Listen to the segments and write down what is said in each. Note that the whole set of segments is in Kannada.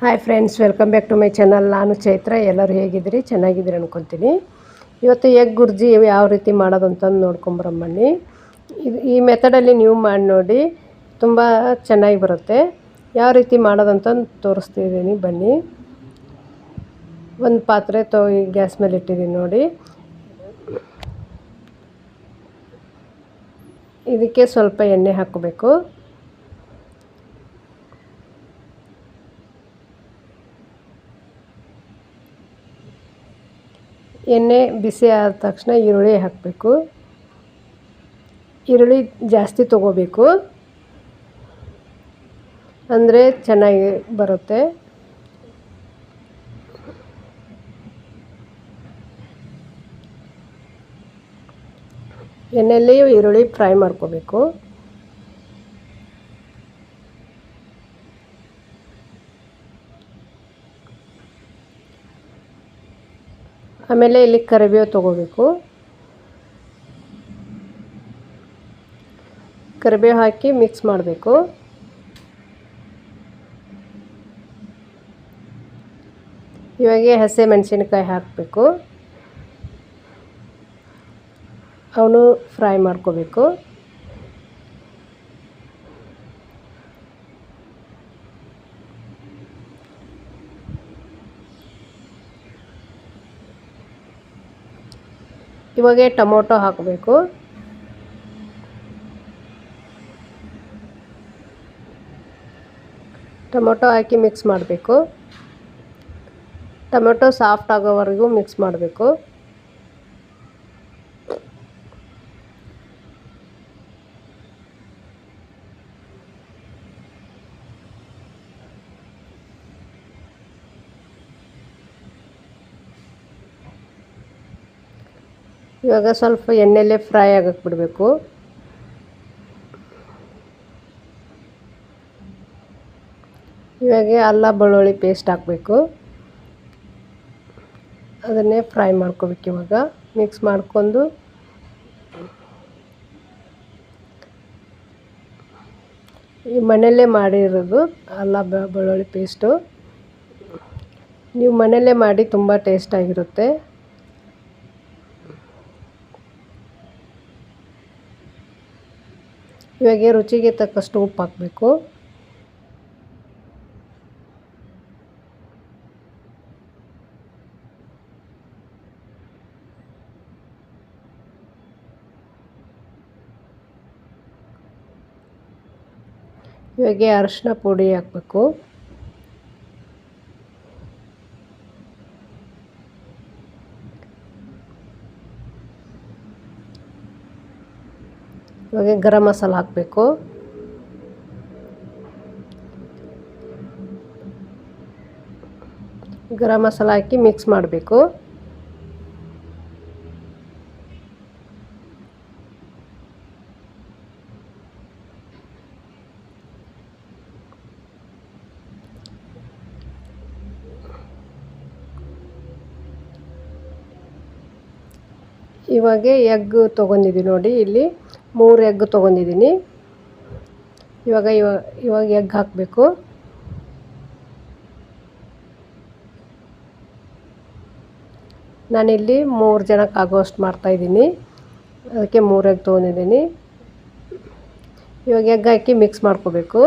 Hi friends welcome back to my channel ನಾನು ಚೈತ್ರ. ಎಲ್ಲರೂ ಹೇಗಿದ್ದೀರಿ? ಚೆನ್ನಾಗಿದ್ದೀರಿ ಅನ್ಕೊತೀನಿ. ಇವತ್ತು ಎಗ್ ಗುರ್ಜಿ ಯಾವ ರೀತಿ ಮಾಡೋದು ಅಂತಂದು ನೋಡ್ಕೊಂಬರಮ್ಮಣ್ಣಿ ಇದು ಈ ಮೆಥಡಲ್ಲಿ ನೀವು ಮಾಡಿ ನೋಡಿ ತುಂಬ ಚೆನ್ನಾಗಿ ಬರುತ್ತೆ. ಯಾವ ರೀತಿ ಮಾಡೋದಂತಂದು ತೋರಿಸ್ತಿದ್ದೀನಿ ಬನ್ನಿ. ಒಂದು ಪಾತ್ರೆ ತೊ ಗ್ಯಾಸ್ ಮೇಲೆ ಇಟ್ಟಿದ್ದೀನಿ ನೋಡಿ. ಇದಕ್ಕೆ ಸ್ವಲ್ಪ ಎಣ್ಣೆ ಹಾಕಬೇಕು. ಎಣ್ಣೆ ಬಿಸಿ ಆದ ತಕ್ಷಣ ಈರುಳ್ಳಿ ಹಾಕಬೇಕು. ಈರುಳ್ಳಿ ಜಾಸ್ತಿ ತಗೋಬೇಕು. ಅಂದರೆ ಚೆನ್ನಾಗಿ ಬರುತ್ತೆ. ಎಣ್ಣೆಯಲ್ಲಿ ಈರುಳ್ಳಿ ಫ್ರೈ ಮಾಡ್ಕೋಬೇಕು. ಆಮೇಲೆ ಇಲ್ಲಿ ಕರಿಬೇವು ತೊಗೋಬೇಕು. ಕರಿಬೇವು ಹಾಕಿ ಮಿಕ್ಸ್ ಮಾಡಬೇಕು. ಇವಾಗೆ ಹಸಿ ಮೆಣಸಿನ್ಕಾಯಿ ಹಾಕಬೇಕು. ಅವನು ಫ್ರೈ ಮಾಡ್ಕೋಬೇಕು. ಇವಾಗೆ ಟೊಮೊಟೊ ಹಾಕಬೇಕು. ಟೊಮೊಟೊ ಹಾಕಿ ಮಿಕ್ಸ್ ಮಾಡಬೇಕು. ಟೊಮೊಟೊ ಸಾಫ್ಟ್ ಆಗೋವರೆಗೂ ಮಿಕ್ಸ್ ಮಾಡಬೇಕು. ಇವಾಗ ಸ್ವಲ್ಪ ಎಣ್ಣೆಲೇ ಫ್ರೈ ಆಗಕ್ಕೆ ಬಿಡಬೇಕು. ಇವಾಗ ಅಲ್ಲ ಬೆಳ್ಳುಳ್ಳಿ ಪೇಸ್ಟ್ ಹಾಕಬೇಕು. ಅದನ್ನೇ ಫ್ರೈ ಮಾಡ್ಕೋಬೇಕು ಇವಾಗ. ಮಿಕ್ಸ್ ಮಾಡ್ಕೊಂಡು ಈ ಮನೆಯಲ್ಲೇ ಮಾಡಿರೋದು ಅಲ್ಲ ಬೆಳ್ಳುಳ್ಳಿ ಪೇಸ್ಟು. ನೀವು ಮನೆಯಲ್ಲೇ ಮಾಡಿ ತುಂಬ ಟೇಸ್ಟಾಗಿರುತ್ತೆ ಇವಾಗ ರುಚಿಗೆ ತಕ್ಕಷ್ಟು ಉಪ್ಪು ಹಾಕಬೇಕು. ಇವಾಗ ಅರಶಿನ ಪುಡಿ ಹಾಕಬೇಕು. ಇವಾಗ ಗರಂ ಮಸಾಲ ಹಾಕಬೇಕು. ಗರಂ ಮಸಾಲ ಹಾಕಿ ಮಿಕ್ಸ್ ಮಾಡಬೇಕು. ಇವಾಗೆ ಎಗ್ ತೊಗೊಂಡಿದ್ದೀವಿ ನೋಡಿ ಇಲ್ಲಿ. ಮೂರು ಎಗ್ ತೊಗೊಂಡಿದ್ದೀನಿ. ಇವಾಗ ಇವಾಗ ಇವಾಗ ಎಗ್ ಹಾಕಬೇಕು. ನಾನಿಲ್ಲಿ ಮೂರು ಜನಕ್ಕೆ ಆಗೋಷ್ಟು ಮಾಡ್ತಾಯಿದ್ದೀನಿ ಅದಕ್ಕೆ ಮೂರು ಎಗ್ ತೊಗೊಂಡಿದ್ದೀನಿ. ಇವಾಗ ಎಗ್ ಹಾಕಿ ಮಿಕ್ಸ್ ಮಾಡ್ಕೋಬೇಕು.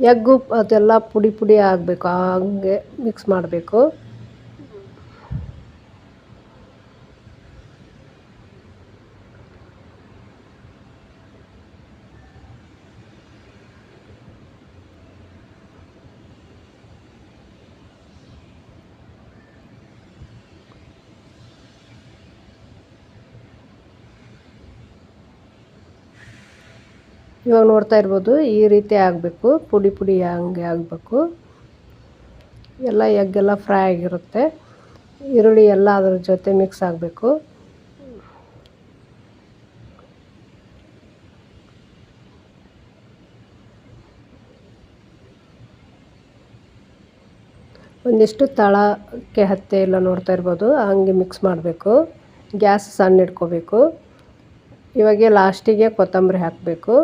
ಎಗ್ಗು ಅದೆಲ್ಲ ಪುಡಿ ಪುಡಿ ಆಗಬೇಕು ಹಂಗೆ ಮಿಕ್ಸ್ ಮಾಡಬೇಕು. ಇವಾಗ ನೋಡ್ತಾ ಇರ್ಬೋದು, ಈ ರೀತಿ ಆಗಬೇಕು, ಪುಡಿ ಪುಡಿ ಹಂಗೆ ಆಗಬೇಕು. ಎಲ್ಲ ಎಗ್ಗೆಲ್ಲ ಫ್ರೈ ಆಗಿರುತ್ತೆ. ಈರುಳ್ಳಿ ಎಲ್ಲ ಅದ್ರ ಜೊತೆ ಮಿಕ್ಸ್ ಆಗಬೇಕು. ಒಂದಿಷ್ಟು ತಳಕ್ಕೆ ಹತ್ತೆ ಎಲ್ಲ ನೋಡ್ತಾ ಇರ್ಬೋದು, ಹಂಗೆ ಮಿಕ್ಸ್ ಮಾಡಬೇಕು. ಗ್ಯಾಸ್ ಸಣ್ಣ ಇಟ್ಕೋಬೇಕು. ಇವಾಗೆ ಲಾಸ್ಟಿಗೆ ಕೊತ್ತಂಬರಿ ಹಾಕಬೇಕು.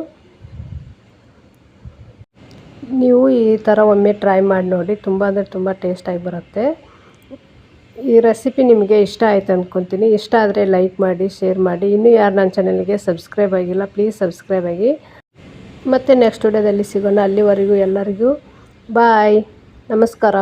ನೀವು ಈ ಥರ ಒಮ್ಮೆ ಟ್ರೈ ಮಾಡಿ ನೋಡಿ. ತುಂಬ ಅಂದರೆ ತುಂಬ ಟೇಸ್ಟಾಗಿ ಬರುತ್ತೆ. ಈ ರೆಸಿಪಿ ನಿಮಗೆ ಇಷ್ಟ ಆಯ್ತು ಅಂದ್ಕೊತೀನಿ ಇಷ್ಟ ಆದರೆ ಲೈಕ್ ಮಾಡಿ ಶೇರ್ ಮಾಡಿ. ಇನ್ನೂ ಯಾರು ನನ್ನ ಚಾನಲ್ಗೆ ಸಬ್ಸ್ಕ್ರೈಬ್ ಆಗಿಲ್ಲ ಪ್ಲೀಸ್ ಸಬ್ಸ್ಕ್ರೈಬ್ ಆಗಿ. ಮತ್ತು ನೆಕ್ಸ್ಟ್ ವಿಡಿಯೋದಲ್ಲಿ ಸಿಗೋಣ. ಅಲ್ಲಿವರೆಗೂ ಎಲ್ಲರಿಗೂ ಬಾಯ್ ನಮಸ್ಕಾರ.